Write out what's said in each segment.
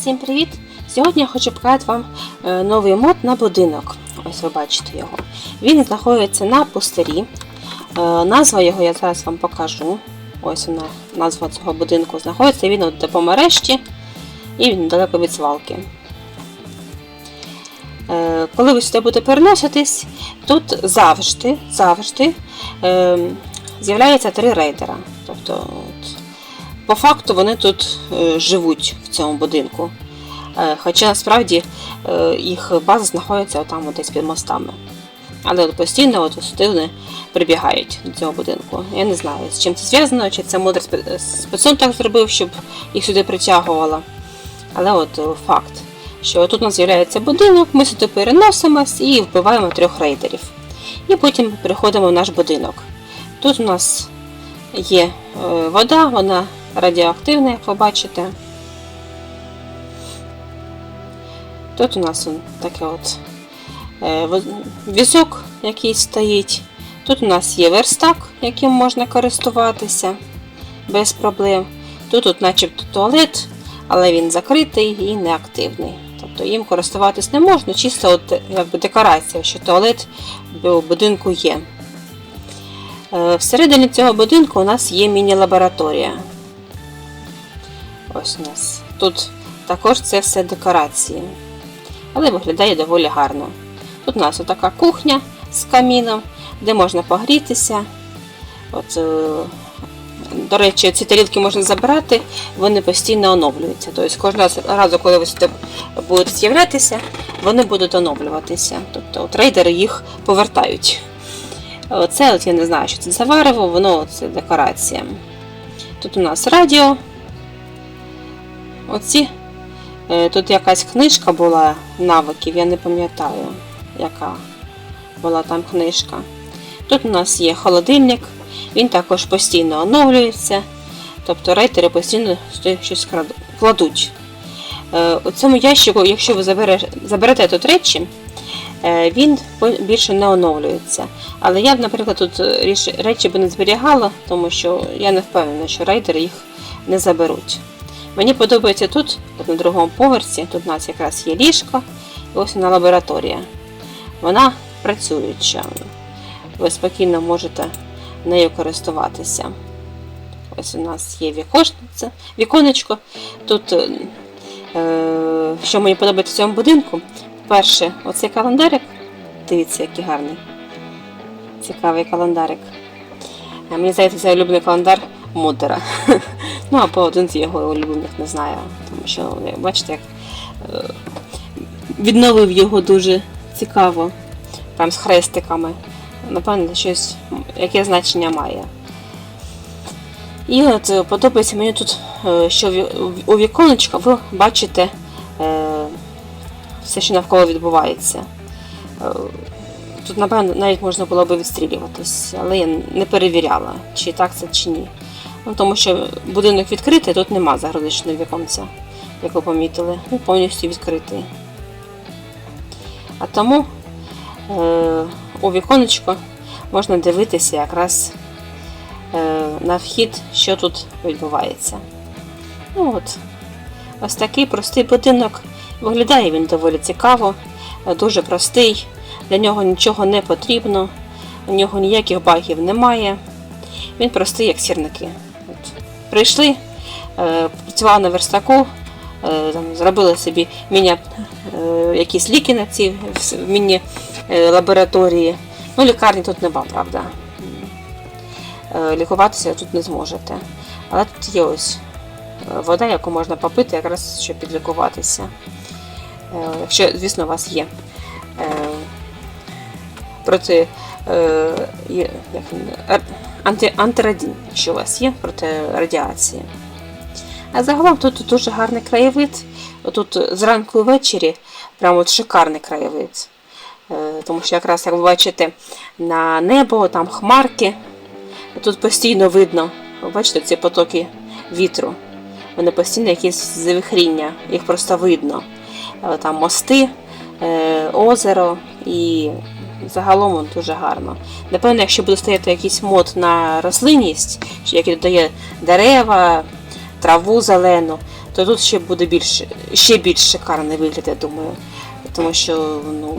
Всім привіт! Сьогодні я хочу показати вам е, новий мод на будинок. Ось ви бачите його. Він знаходиться на пустирі. Е, Назва його я зараз вам покажу. Ось вона, назва цього будинку знаходиться. Він от по мережі і він далеко від свалки. Е, Коли ви сюди будете переноситись, тут завжди, завжди е, з'являється три рейдера. Тобто, по факту вони тут е, живуть в цьому будинку. Е, Хоча насправді е, їх база знаходиться отам от десь під мостами. Але от постійно от сюди вони прибігають до цього будинку. Я не знаю, з чим це зв'язано, чи це мудр спецом так зробив, щоб їх сюди притягувало. Але от факт, що тут у нас з'являється будинок, ми сюди переносимось і вбиваємо трьох рейдерів. І потім переходимо в наш будинок. Тут у нас є вода, вона радіоактивна, як ви бачите. Тут у нас таке от е, візок, який стоїть. Тут у нас є верстак, яким можна користуватися без проблем. Тут, от начебто туалет, але він закритий і неактивний. Тобто їм користуватись не можна, чисто от, якби декорація, що туалет в будинку є. Е, Всередині цього будинку у нас є міні-лабораторія. Ось у нас. Тут також це все декорації. Але виглядає доволі гарно. Тут у нас така кухня з каміном, де можна погрітися. От, е, до речі, ці тарілки можна забирати, вони постійно оновлюються. Тобто кожного разу, коли ви сюди будете з'являтися, вони будуть оновлюватися. Тобто от рейдери їх повертають. Оце от я не знаю, що це за варево, воно це декорація. Тут у нас радіо. Оці. е, Тут якась книжка була навиків, я не пам'ятаю, яка була там книжка. Тут у нас є холодильник, він також постійно оновлюється. Тобто рейтери постійно щось кладуть. Е, У цьому ящику, якщо ви заберете тут речі, е, він більше не оновлюється. Але я наприклад, тут речі би не зберігала, тому що я не впевнена, що рейдери їх не заберуть. Мені подобається тут, от на другому поверсі, тут у нас якраз є ліжко, і ось вона лабораторія. Вона працююча. Ви спокійно можете нею користуватися. Ось у нас є вікошниця, віконечко. Тут, е, е, що мені подобається в цьому будинку, перше, оцей календарик. Дивіться, який гарний. Цікавий календарик. Мені здається, це улюблений календар Мудера. Ну, або один з його улюблених, не знаю. Тому що, бачите, як е, відновив його дуже цікаво. Там з хрестиками. Напевно, щось, яке значення має. І от е, подобається мені тут, е, що у віконечка ви бачите все, що навколо відбувається. Тут, напевно, навіть можна було би відстрілюватись, але я не перевіряла, чи так це, чи ні. Ну, тому що будинок відкритий, тут нема загородичного віконця, як ви помітили. Він повністю відкритий. А тому е, у віконечко можна дивитися якраз е, на вхід, що тут відбувається. Ну от, ось такий простий будинок. Виглядає він доволі цікаво, е, дуже простий, для нього нічого не потрібно, у нього ніяких багів немає. Він простий, як сірники. Прийшли, е, працювали на верстаку, е, там, зробили собі міні, е, ліки на ці міні-лабораторії. Ну, лікарні тут нема, правда. Лікуватися тут не зможете. Але тут є ось вода, яку можна попити, якраз щоб підлікуватися. Якщо, звісно, у вас є проти е, як, анти, антирадін, якщо у вас є проти радіації. А загалом тут дуже гарний краєвид. Тут зранку ввечері прямо от шикарний краєвид. Е, Тому що якраз, як ви бачите, на небо, там хмарки. Тут постійно видно, ви бачите, ці потоки вітру. Вони постійно якісь завихріння, їх просто видно. Е, Там мости, е, озеро і загалом дуже гарно. Напевно, якщо буде стояти якийсь мод на рослинність, який додає дерева, траву зелену, то тут ще буде більш, ще більш шикарний вигляд, я думаю. Тому що ну,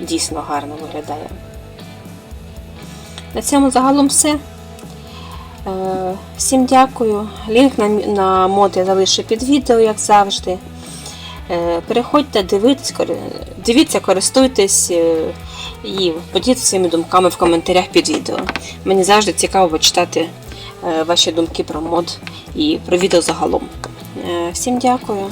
дійсно гарно виглядає. На цьому загалом все. Е, Всім дякую. Лінк на мод я залишу під відео, як завжди. Е, Переходьте, дивіться, дивіться, користуйтесь е, і поділіться своїми думками в коментарях під відео. Мені завжди цікаво почитати е, ваші думки про мод і про відео загалом. Всім дякую.